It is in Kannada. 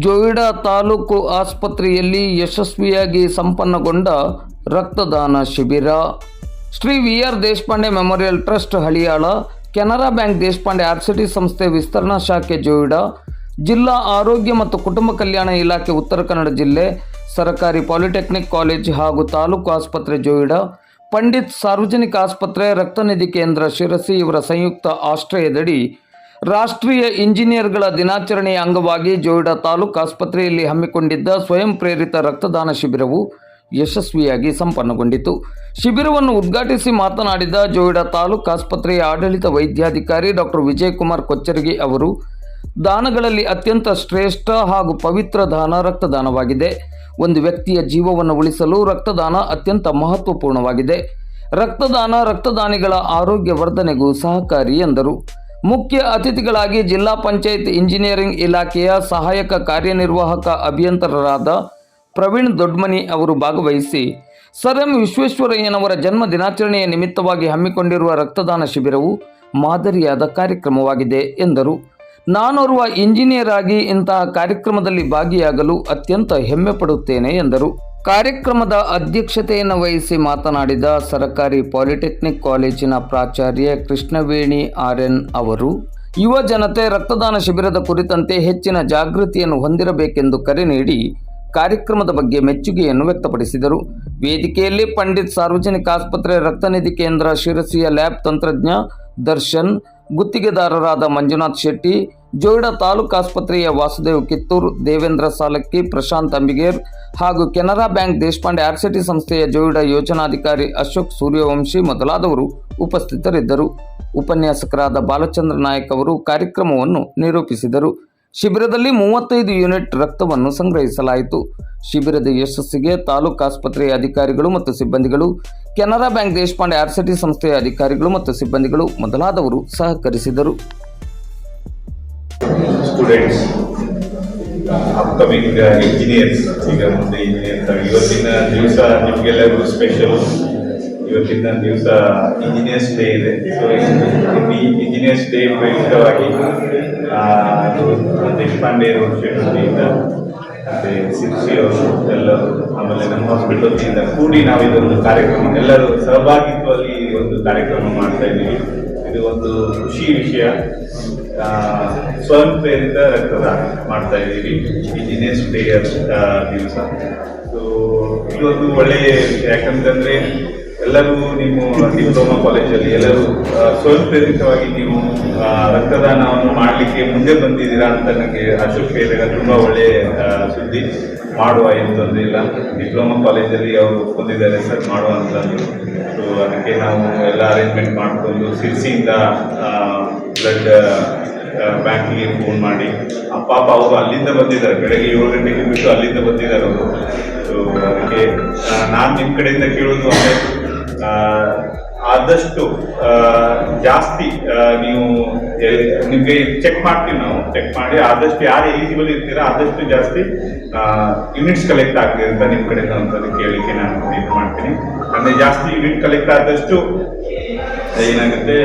ಜೋಯಿಡಾ ತಾಲೂಕು ಆಸ್ಪತ್ರೆಯಲ್ಲಿ ಯಶಸ್ವಿಯಾಗಿ ಸಂಪನ್ನಗೊಂಡ ರಕ್ತದಾನ ಶಿಬಿರ. Shri V R Deshpande memorial trust Haliyal, Canara bank Deshpande RSETI ಸಂಸ್ಥೆ ವಿಸ್ತರಣಾ ಶಾಖೆ ಜೋಯಿಡಾ, ಜಿಲ್ಲಾ ಆರೋಗ್ಯ ಮತ್ತು ಕುಟುಂಬ ಕಲ್ಯಾಣ ಇಲಾಖೆ ಉತ್ತರ ಕನ್ನಡ ಜಿಲ್ಲೆ, ಸರಕಾರಿ ಪಾಲಿಟೆಕ್ನಿಕ್ ಕಾಲೇಜ್ ಹಾಗೂ ತಾಲೂಕು ಆಸ್ಪತ್ರೆ ಜೋಯಿಡಾ, ಪಂಡಿತ್ ಸಾರ್ವಜನಿಕ ಆಸ್ಪತ್ರೆ ರಕ್ತನಿಧಿ ಕೇಂದ್ರ ಶಿರಸಿ ಇವರ ಸಂಯುಕ್ತ ಆಶ್ರಯದಡಿ ರಾಷ್ಟ್ರೀಯ ಇಂಜಿನಿಯರ್ಗಳ ದಿನಾಚರಣೆಯ ಅಂಗವಾಗಿ ಜೋಯಿಡಾ ತಾಲೂಕು ಆಸ್ಪತ್ರೆಯಲ್ಲಿ ಹಮ್ಮಿಕೊಂಡಿದ್ದ ಸ್ವಯಂ ಪ್ರೇರಿತ ರಕ್ತದಾನ ಶಿಬಿರವು ಯಶಸ್ವಿಯಾಗಿ ಸಂಪನ್ನಗೊಂಡಿತು. ಶಿಬಿರವನ್ನು ಉದ್ಘಾಟಿಸಿ ಮಾತನಾಡಿದ ಜೋಯಿಡಾ ತಾಲೂಕು ಆಸ್ಪತ್ರೆಯ ಆಡಳಿತ ವೈದ್ಯಾಧಿಕಾರಿ ಡಾಕ್ಟರ್ ವಿಜಯಕುಮಾರ್ ಕೊಚ್ಚರಿಗೆ ಅವರು, ದಾನಗಳಲ್ಲಿ ಅತ್ಯಂತ ಶ್ರೇಷ್ಠ ಹಾಗೂ ಪವಿತ್ರ ದಾನ ರಕ್ತದಾನವಾಗಿದೆ. ಒಂದು ವ್ಯಕ್ತಿಯ ಜೀವವನ್ನು ಉಳಿಸಲು ರಕ್ತದಾನ ಅತ್ಯಂತ ಮಹತ್ವಪೂರ್ಣವಾಗಿದೆ. ರಕ್ತದಾನ ರಕ್ತದಾನಿಗಳ ಆರೋಗ್ಯ ವರ್ಧನೆಗೂ ಸಹಕಾರಿ ಎಂದರು. ಮುಖ್ಯ ಅತಿಥಿಗಳಾಗಿ ಜಿಲ್ಲಾ ಪಂಚಾಯತ್ ಇಂಜಿನಿಯರಿಂಗ್ ಇಲಾಖೆಯ ಸಹಾಯಕ ಕಾರ್ಯನಿರ್ವಾಹಕ ಅಭಿಯಂತರರಾದ ಪ್ರವೀಣ್ ದೊಡ್ಮನಿ ಅವರು ಭಾಗವಹಿಸಿ ಸರ್ ಎಂ ವಿಶ್ವೇಶ್ವರಯ್ಯನವರ ಜನ್ಮ ದಿನಾಚರಣೆಯ ನಿಮಿತ್ತವಾಗಿ ಹಮ್ಮಿಕೊಂಡಿರುವ ರಕ್ತದಾನ ಶಿಬಿರವು ಮಾದರಿಯಾದ ಕಾರ್ಯಕ್ರಮವಾಗಿದೆ ಎಂದರು. ನಾನೋರ್ವ ಇಂಜಿನಿಯರ್ ಆಗಿ ಇಂತಹ ಕಾರ್ಯಕ್ರಮದಲ್ಲಿ ಭಾಗಿಯಾಗಲು ಅತ್ಯಂತ ಹೆಮ್ಮೆ ಪಡುತ್ತೇನೆ ಎಂದರು. ಕಾರ್ಯಕ್ರಮದ ಅಧ್ಯಕ್ಷತೆಯನ್ನು ವಹಿಸಿ ಮಾತನಾಡಿದ ಸರಕಾರಿ ಪಾಲಿಟೆಕ್ನಿಕ್ ಕಾಲೇಜಿನ ಪ್ರಾಚಾರ್ಯ ಕೃಷ್ಣವೇಣಿ ಆರ್ ಎನ್ ಅವರು, ಯುವ ಜನತೆ ರಕ್ತದಾನ ಶಿಬಿರದ ಕುರಿತಂತೆ ಹೆಚ್ಚಿನ ಜಾಗೃತಿಯನ್ನು ಹೊಂದಿರಬೇಕೆಂದು ಕರೆ ನೀಡಿ ಕಾರ್ಯಕ್ರಮದ ಬಗ್ಗೆ ಮೆಚ್ಚುಗೆಯನ್ನು ವ್ಯಕ್ತಪಡಿಸಿದರು. ವೇದಿಕೆಯಲ್ಲಿ ಪಂಡಿತ್ ಸಾರ್ವಜನಿಕ ಆಸ್ಪತ್ರೆ ರಕ್ತನಿಧಿ ಕೇಂದ್ರ ಶಿರಸಿಯ ಲ್ಯಾಬ್ ತಂತ್ರಜ್ಞ ದರ್ಶನ್, ಗುತ್ತಿಗೆದಾರರಾದ ಮಂಜುನಾಥ್ ಶೆಟ್ಟಿ ಜೋಯಿಡಾ ತಾಲೂಕು ಆಸ್ಪತ್ರೆಯ ವಾಸುದೇವ್ ಕಿತ್ತೂರ್, ದೇವೇಂದ್ರ ಸಾಲಕ್ಕಿ, ಪ್ರಶಾಂತ್ ಅಂಬಿಗೇರ್ ಹಾಗೂ ಕೆನರಾ ಬ್ಯಾಂಕ್ ದೇಶಪಾಂಡೆ ಆರ್ಸಿಟಿ ಸಂಸ್ಥೆಯ ಜೋಯಿಡಾ ಯೋಜನಾಧಿಕಾರಿ ಅಶೋಕ್ ಸೂರ್ಯವಂಶಿ ಮೊದಲಾದವರು ಉಪಸ್ಥಿತರಿದ್ದರು. ಉಪನ್ಯಾಸಕರಾದ ಬಾಲಚಂದ್ರ ನಾಯಕ್ ಅವರು ಕಾರ್ಯಕ್ರಮವನ್ನು ನಿರೂಪಿಸಿದರು. ಶಿಬಿರದಲ್ಲಿ ಮೂವತ್ತೈದು ಯೂನಿಟ್ ರಕ್ತವನ್ನು ಸಂಗ್ರಹಿಸಲಾಯಿತು. ಶಿಬಿರದ ಯಶಸ್ಸಿಗೆ ತಾಲೂಕು ಆಸ್ಪತ್ರೆಯ ಅಧಿಕಾರಿಗಳು ಮತ್ತು ಸಿಬ್ಬಂದಿಗಳು, ಕೆನರಾ ಬ್ಯಾಂಕ್ ದೇಶಪಾಂಡೆ ಆರ್ಸಿಟಿ ಸಂಸ್ಥೆಯ ಅಧಿಕಾರಿಗಳು ಮತ್ತು ಸಿಬ್ಬಂದಿಗಳು ಮೊದಲಾದವರು ಸಹಕರಿಸಿದರು. ಸ್ಟೂಡೆಂಟ್ಸ್ ಅಪ್ಕಮಿಂಗ್ ಇಂಜಿನಿಯರ್ಸ್ ಈಗ ಮುಂದೆ ಇಂಜಿನಿಯರ್ಸ್ ಇವತ್ತಿನ ದಿವಸ ನಿಮಗೆಲ್ಲರಿಗೂ ಸ್ಪೆಷಲ್ ಇವತ್ತಿನ ದಿವಸ ಇಂಜಿನಿಯರ್ಸ್ ಡೇ ಇದೆ. ಸೊ ಈ ಇಂಜಿನಿಯರ್ಸ್ ಡೇ ಪ್ರಯುಕ್ತವಾಗಿ ಆ, ಪಾಂಡೆ ವತಿಯಿಂದ ಮತ್ತು ಸಿರ್ಸಿ ಅವರು ಎಲ್ಲರೂ ಆಮೇಲೆ ನಮ್ಮ ಹಾಸ್ಪಿಟಲ್ ವತಿಯಿಂದ ಕೂಡಿ ನಾವು ಇದೊಂದು ಕಾರ್ಯಕ್ರಮ ಎಲ್ಲರೂ ಸಹಭಾಗಿತ್ವದಲ್ಲಿ ಒಂದು ಕಾರ್ಯಕ್ರಮ ಮಾಡ್ತಾ ಇದ್ದೀವಿ. ಇದು ಒಂದು ಖುಷಿ ವಿಷಯ. ಸ್ವಯಂ ಪ್ರೇರಿತ ರಕ್ತದಾನ ಮಾಡ್ತಾ ಇದ್ದೀವಿ. ಇಂಜಿನಿಯರ್ಸ್ ಡೇಯರ್ ದಿವಸ. ಸೊ ಇದೊಂದು ಒಳ್ಳೆಯ ಯಾಕಂತಂದರೆ ಎಲ್ಲರೂ ನಿಮ್ಮ ಡಿಪ್ಲೊಮಾ ಕಾಲೇಜಲ್ಲಿ ಎಲ್ಲರೂ ಸ್ವಯಂ ಪ್ರೇರಿತವಾಗಿ ನೀವು ರಕ್ತದಾನವನ್ನು ಮಾಡಲಿಕ್ಕೆ ಮುಂದೆ ಬಂದಿದ್ದೀರಾ ಅಂತ ನನಗೆ ಅಶೋಕ್ ಹೇಳಿದಾಗ ತುಂಬ ಒಳ್ಳೆಯ ಸುದ್ದಿ ಮಾಡುವ ಏನು ತೊಂದರೆ ಇಲ್ಲ. ಡಿಪ್ಲೊಮಾ ಕಾಲೇಜಲ್ಲಿ ಅವರು ಬಂದಿದ್ದಾರೆ ಸರ್ ಮಾಡುವಂಥದ್ದು ಸೊ, ಅದಕ್ಕೆ ನಾವು ಎಲ್ಲ ಅರೇಂಜ್ಮೆಂಟ್ ಮಾಡಿಕೊಂಡು ಸಿರ್ಸಿಯಿಂದ ಬ್ಲಡ್ ಬ್ಯಾಂಕಿಗೆ ಫೋನ್ ಮಾಡಿ. ಪಾಪ ಅವರು ಅಲ್ಲಿಂದ ಬಂದಿದ್ದಾರೆ. ಬೆಳಗ್ಗೆ ಏಳು ಗಂಟೆಗೆ ಬಿಟ್ಟು ಅಲ್ಲಿಂದ ಬಂದಿದ್ದಾರೆ ಅವರು. ಸೊ ಅದಕ್ಕೆ ನಾನು ನಿಮ್ಮ ಕಡೆಯಿಂದ ಕೇಳೋದು ಅಂದರೆ ಆದಷ್ಟು ಜಾಸ್ತಿ ನೀವು ನಿಮಗೆ ಚೆಕ್ ಮಾಡ್ತೀವಿ ನಾವು. ಚೆಕ್ ಮಾಡಿ ಆದಷ್ಟು ಯಾರು ಎಲಿಜಿಬಲ್ ಇರ್ತೀರಾ, ಆದಷ್ಟು ಜಾಸ್ತಿ ಯೂನಿಟ್ಸ್ ಕಲೆಕ್ಟ್ ಆಗ್ತೀರಿ ಅಂತ ನಿಮ್ಮ ಕಡೆಯಿಂದ ಅಂತಂದು ಕೇಳಲಿಕ್ಕೆ ನಾನು ಇದು ಮಾಡ್ತೀನಿ. ಅಂದರೆ ಜಾಸ್ತಿ ಯೂನಿಟ್ ಕಲೆಕ್ಟ್ ಆದಷ್ಟು, ಏನಾಗುತ್ತೆ